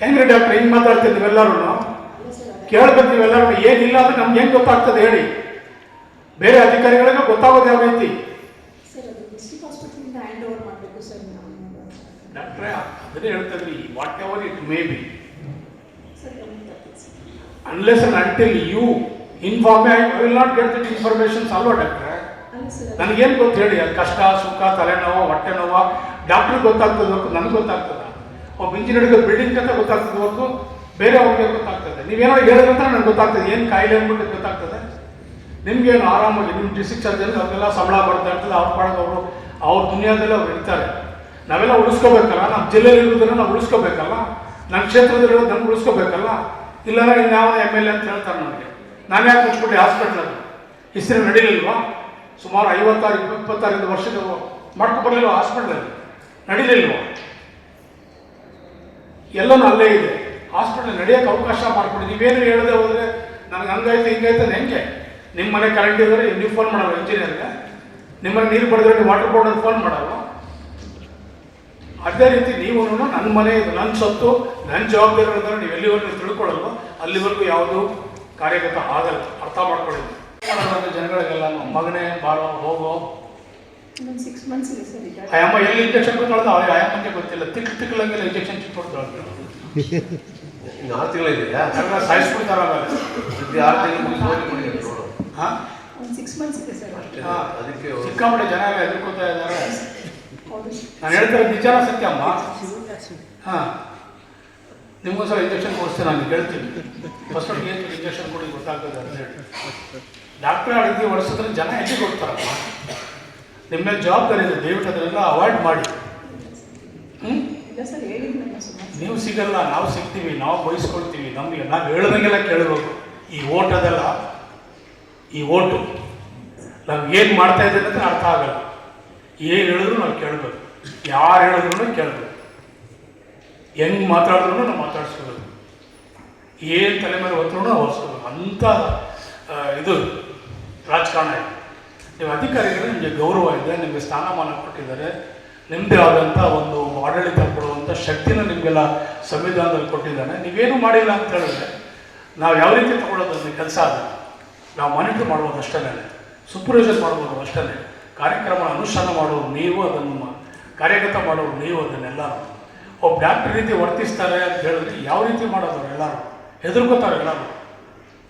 ಹೆಂಗ್ರಿ ಡಾಕ್ಟರ್ ಹಿಂಗೆ ಮಾತಾಡ್ತೀವಿ ನೀವೆಲ್ಲರೂ ಕೇಳ್ಬೇಕು ನೀವೆಲ್ಲರೂ ಏನಿಲ್ಲ ಅಂದ್ರೆ ನಮ್ಗೆ ಹೆಂಗೆ ಗೊತ್ತಾಗ್ತದೆ ಹೇಳಿ. ಬೇರೆ ಅಧಿಕಾರಿಗಳಿಗೂ ಗೊತ್ತಾಗೋದು ಯಾವ ರೀತಿ? ಡಾಕ್ಟ್ರೇ ಅದನ್ನೇ ಹೇಳ್ತದ್ರಿ whatever it may be unless and until you inform I will not get that informations ಅಲ್ವಾ ಡಾಕ್ಟ್ರೆ? ನನಗೇನು ಗೊತ್ತು ಹೇಳಿ? ಅದು ಕಷ್ಟ ಸುಖ ತಲೆನೋವ ಹೊಟ್ಟೆ ನೋವ ಡಾಕ್ಟ್ರಿಗೆ ಗೊತ್ತಾಗ್ತದೆ ನನಗೆ ಗೊತ್ತಾಗ್ತದೆ. ಒಬ್ಬ ಇಂಜಿನಿಯರ್ಗೆ ಬಿಲ್ಡಿಂಗ್ ಅಂತ ಗೊತ್ತಾಗ್ತದೆ ಹೊರತು ಬೇರೆ ಅವ್ರಿಗೆ ಗೊತ್ತಾಗ್ತದೆ. ನೀವೇನೋ ಹೇಳಿದ್ರೆ ನನಗೆ ಗೊತ್ತಾಗ್ತದೆ. ಏನು ಕಾಯಿಲೆ ಅಂದ್ಬಿಟ್ಟು ಗೊತ್ತಾಗ್ತದೆ? ನಿಮ್ಗೇನು ಆರಾಮಾಗಿ ನಿಮ್ಮ ಚಾರ್ಜ್ ಅಲ್ಲಿ ಅವ್ರಿಗೆಲ್ಲ ಸಂಬಳ ಬರ್ತಾ ಇರ್ತದೆ. ಅವ್ರ ಪಾಡಕ್ಕೆ ಅವರು, ಅವ್ರ ದುನಿಯಾದಲ್ಲಿ ಅವ್ರು ಇರ್ತಾರೆ. ನಾವೆಲ್ಲ ಉಳಿಸ್ಕೋಬೇಕಲ್ಲ? ನಮ್ಮ ಜಿಲ್ಲೆಯಲ್ಲಿ ಇರೋದನ್ನ ನಾವು ಉಳಿಸ್ಕೋಬೇಕಲ್ಲ? ನಮ್ಮ ಕ್ಷೇತ್ರದಲ್ಲಿರೋದು ನಮ್ಗೆ ಉಳಿಸ್ಕೋಬೇಕಲ್ಲ? ಇಲ್ಲಾಂದ್ರೆ ಇನ್ಯಾವ ಎಂ ಎಲ್ ಎ ಅಂತ ಹೇಳ್ತಾರೆ ನನಗೆ ನಾನು ಯಾಕೆ ಮುಚ್ಬಿಟ್ಟೆ ಹಾಸ್ಪಿಟ್ಲಲ್ಲಿ ಹೆಸರು ನಡೀಲಿಲ್ವಾ? ಸುಮಾರು ಐವತ್ತಾರು ಇಪ್ಪತ್ತಾರು ವರ್ಷದ ಮಾಡ್ಕೊ ಬರಲಿಲ್ಲ ಹಾಸ್ಪಿಟ್ಲಲ್ಲಿ ನಡೀಲಿಲ್ವಾ? ಎಲ್ಲನೂ ಅಲ್ಲೇ ಇದೆ. ಹಾಸ್ಪಿಟಲ್ ನಡೆಯೋಕೆ ಅವಕಾಶ ಮಾಡಿಕೊಡಿ. ನೀವೇನು ಹೇಳದೆ ಹೋದರೆ ನನಗೆ ಹಂಗಾಯ್ತು, ಹಿಂಗಾಯ್ತು ಅದು ಹೆಂಗೆ? ನಿಮ್ಮ ಮನೆ ಕರೆಂಟ್ ಇದ್ದರೆ ನೀವು ಫೋನ್ ಮಾಡಲ್ಲ ಇಂಜಿನಿಯರ್ಗೆ ನಿಮ್ಮನೆ ನೀರು ಪಡೆದ್ರೆ ವಾಟರ್ ಬೋರ್ಡಲ್ಲಿ ಫೋನ್ ಮಾಡಲ್ಲ. ಅದೇ ರೀತಿ ನೀವು ನನ್ನ ಮನೆ ಇದು ನನ್ನ ಸೊತ್ತು ನನ್ನ ಜವಾಬ್ದಾರಿ ಅಂತ ನೀವು ಎಲ್ಲಿವರೆಗೂ ತಿಳ್ಕೊಳ್ಳಲ್ವ, ಅಲ್ಲಿವರೆಗೂ ಯಾವುದು ಕಾರ್ಯಗತ ಆಗಲ್ಲ. ಅರ್ಥ ಮಾಡ್ಕೊಳ್ಳಿ. ಜನಗಳಿಗೆಲ್ಲ ಮಗನೇ, ಬಾರೋ, ಹೋಗೋ. ಇನ್ನೊಂದು ಸಿಕ್ಸ್ ಮಂತ್ಸ್ ಇದೆ ಸರ್ ಈಗ ಎಲ್ಲಿ ಇಂಜೆಕ್ಷನ್ ಕೊಡ್ತಾಳೆ ಅವ್ರಿಗೆ ಆ ಅಮ್ಮಂಗೆ ಗೊತ್ತಿಲ್ಲ. ತಿಕ್ ತಿಕ್ಕಲಂಗೆಲ್ಲ ಇಂಜೆಕ್ಷನ್ ಕೊಡ್ತಾಳೆ ಇನ್ನು ಆರು ತಿಂಗಳು ಇದೆಯಾ? ಸಾಯಿಸ್ಬಿಡ್ತಾರ ಆಮೇಲೆ ಆರು ತಿಂಗಳು ಮುಗಿಸಿ ಹೋಗಿ ನೋಡು. ಹಾಂ? ಒಂದು ಸಿಕ್ಸ್ ಮಂತ್ಸ್ ಇದೆ ಸರ್ ಅಷ್ಟೇ ಹಾ. ಅದಕ್ಕೆ ಸಿಕ್ಕಾಪಟ್ಟೆ ಜನ ಎಲ್ಲ ಹೆದರ್ಕೋತಾ ಇದ್ದಾರೆ. ನಾನು ಹೇಳ್ತಾರೆ ನಿಜಾನ ಸತ್ಯ ಅಮ್ಮ? ಹಾಂ. ನಿಮಗೋಸ್ಕರ ಇಂಜೆಕ್ಷನ್ ಕೊಡಿಸ್ತೀನಿ ನಾನು ಹೇಳ್ತೀನಿ. ಫಸ್ಟ್ ಏನು ಇಂಜೆಕ್ಷನ್ ಕೊಡಿ ಗೊತ್ತಾಗ್ತದೆ ಅಂತ ಹೇಳಿ ಡಾಕ್ಟ್ರ್ ಅಡಿಗೆ ಹೊಡಿಸಿದ್ರೆ ಜನ ಎಲ್ಲಿ ಕೊಡ್ತಾರಮ್ಮ ನಿಮ್ಮ ಮೇಲೆ ಜವಾಬ್ದಾರಿ ಇದೆ ದಯವಿಟ್ಟು ಅದನ್ನೆಲ್ಲ ಅವಾಯ್ಡ್ ಮಾಡಿ. ನೀವು ಸಿಗಲ್ಲ, ನಾವು ಸಿಗ್ತೀವಿ, ನಾವು ಬಯಸ್ಕೊಳ್ತೀವಿ, ನಮಗೆ ನಾವು ಹೇಳ್ದಂಗೆಲ್ಲ ಕೇಳಬೇಕು. ಈ ಓಟದೆಲ್ಲ ಈ ಓಟು ನಾವು ಏನು ಮಾಡ್ತಾ ಇದ್ದೇವೆ ಅಂತ ಅರ್ಥ ಆಗಲ್ಲ. ಏನು ಹೇಳಿದ್ರು ನಾವು ಕೇಳಬೇಕು. ಯಾರು ಹೇಳಿದ್ರು ಕೇಳಬೇಕು. ಹೆಂಗ್ ಮಾತಾಡಿದ್ರು ನಾವು ಮಾತಾಡ್ಸ್ಕೋಬೇಕು ಏನು ತಲೆ ಮೇಲೆ ಹೊತ್ತರೂ ನಾವು ಅಂತ ಇದು ರಾಜಕಾರಣ ಇದೆ. ನೀವು ಅಧಿಕಾರಿಗಳು ನಿಮಗೆ ಗೌರವ ಇದೆ, ನಿಮಗೆ ಸ್ಥಾನಮಾನ ಕೊಟ್ಟಿದ್ದಾರೆ ನಿಮ್ಮದೇ ಆದಂಥ ಒಂದು ಆಡಳಿತ ಕೊಡುವಂಥ ಶಕ್ತಿನ ನಿಮಗೆಲ್ಲ ಸಂವಿಧಾನದಲ್ಲಿ ಕೊಟ್ಟಿದ್ದಾನೆ. ನೀವೇನು ಮಾಡಿಲ್ಲ ಅಂತ ಹೇಳಿದ್ರೆ ನಾವು ಯಾವ ರೀತಿ ತಗೊಳ್ಳೋದು ಅಂದರೆ ಕೆಲಸ ಅದು ನಾವು ಮಾನಿಟರ್ ಮಾಡ್ಬೋದು ಅಷ್ಟೇ ಸೂಪರ್ವೈಸರ್ ಮಾಡ್ಬೋದು ಅಷ್ಟೇ ಕಾರ್ಯಕ್ರಮ ಅನುಷ್ಠಾನ ಮಾಡೋರು ನೀವು ಅದನ್ನು ಕಾರ್ಯಗತ ಮಾಡೋರು ನೀವು ಅದನ್ನೆಲ್ಲ ಒಬ್ಬ ಡಾಕ್ಟರ್ ರೀತಿ ವರ್ತಿಸ್ತಾರೆ ಅಂತ ಹೇಳಿದ್ರೆ ಯಾವ ರೀತಿ ಮಾಡೋದು ಎಲ್ಲರೂ ಹೆದರ್ಕೋತಾರೆ ಎಲ್ಲರೂ.